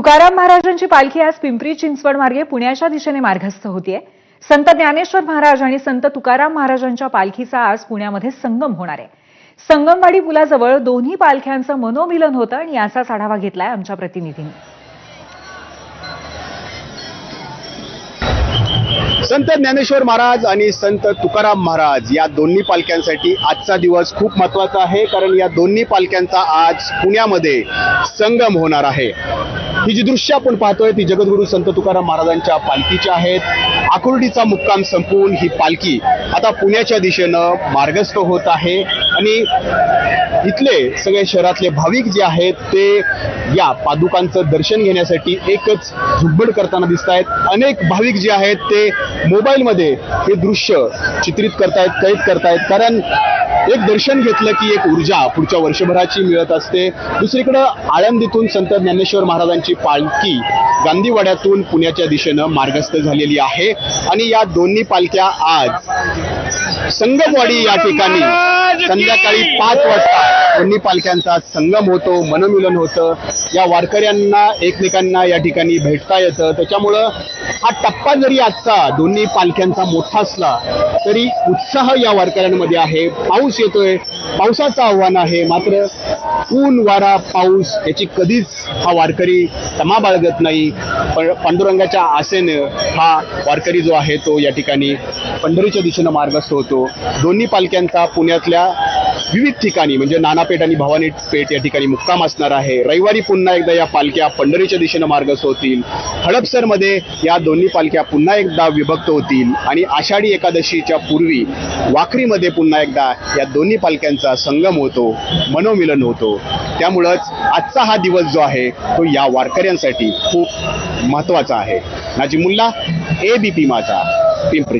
तुकाराम महाराजांची पालखी आज पिंपरी चिंचवड मार्गे पुण्याच्या दिशेने मार्गस्थ होतीये. संत ज्ञानेश्वर महाराज आणि संत तुकाराम महाराजांच्या पालखीचा आज पुण्यामध्ये संगम होणार आहे. संगमवाडी पुलाजवळ दोन्ही पालख्यांचं मनोमिलन होतं आणि याचाच आढावा घेतलाय आमच्या प्रतिनिधींनी. संत ज्ञानेश्वर महाराज आणि संत तुकाराम महाराज या दोन्ही पालख्यांसाठी आजचा दिवस खूप महत्त्वाचा आहे कारण या दोन्ही पालख्यांचा आज पुण्यामध्ये संगम होणार आहे. ही जी दृश्य आपण पाहतोय ती जगद्गुरू संत तुकाराम महाराजांच्या पालखीची आहेत आकुर्डीचा मुक्काम संपवून ही पालखी आता पुण्याच्या दिशेनं मार्गस्थ होत आहे. आणि इथले सगळे शहरातले भाविक जे आहेत ते या पादुकांचं दर्शन घेण्यासाठी एकच झुंबड करताना दिसत आहेत अनेक भाविक जे आहेत ते मोबाईलमध्ये हे दृश्य चित्रित करतायत कैद करतायत. कारण एक दर्शन घेतलं की एक ऊर्जा पुढच्या वर्षभराची मिळत असते. दुसरीकडं आळंदीतून संत ज्ञानेश्वर महाराजांची पालखी गांधीवाड्यातून पुण्याच्या दिशेनं मार्गस्थ झालेली आहे. आणि या दोन्ही पालख्या आज संगमवाडी या ठिकाणी संध्याकाळी पाच वाजता दोन्ही पालख्यांचा संगम होतो मनमिलन होतं. या वारकऱ्यांना एकमेकांना या ठिकाणी भेटता येतं. त्याच्यामुळं हा टप्पा जरी आजचा दोन्ही पालख्यांचा मोठा असला तरी उत्साह या वारकऱ्यांमध्ये आहे. पाऊस येतोय पावसाचं आव्हान आहे. मात्र ऊन वारा पाऊस याची कधीच हा वारकरी तमा बाळगत नाही. पण पांडुरंगाच्या आसेनं हा वारकरी जो आहे तो या ठिकाणी पंढरीच्या दिशेनं मार्गस्थ होतो. दोन्ही पालख्यांचा पुण्यातल्या विविध ठिकाणी म्हणजे नानापेठ आणि भवानी पेठ या ठिकाणी मुक्काम असणार आहे. रविवारी पुन्हा एकदा या पालख्या पंढरीच्या दिशेनं मार्गस्थ होतील हडपसरमध्ये या दोन्ही पालख्या पुन्हा एकदा विभक्त होतील आणि आषाढी एकादशीच्या पूर्वी वाखरीमध्ये पुन्हा एकदा या दोन्ही पालख्यांचा संगम होतो मनोमिलन होतो. त्यामुळंच आजचा हा दिवस जो आहे तो या वारकऱ्यांसाठी खूप महत्त्वाचा आहे. नाजिमुल्ला ए बी पी माझा. पिंपरी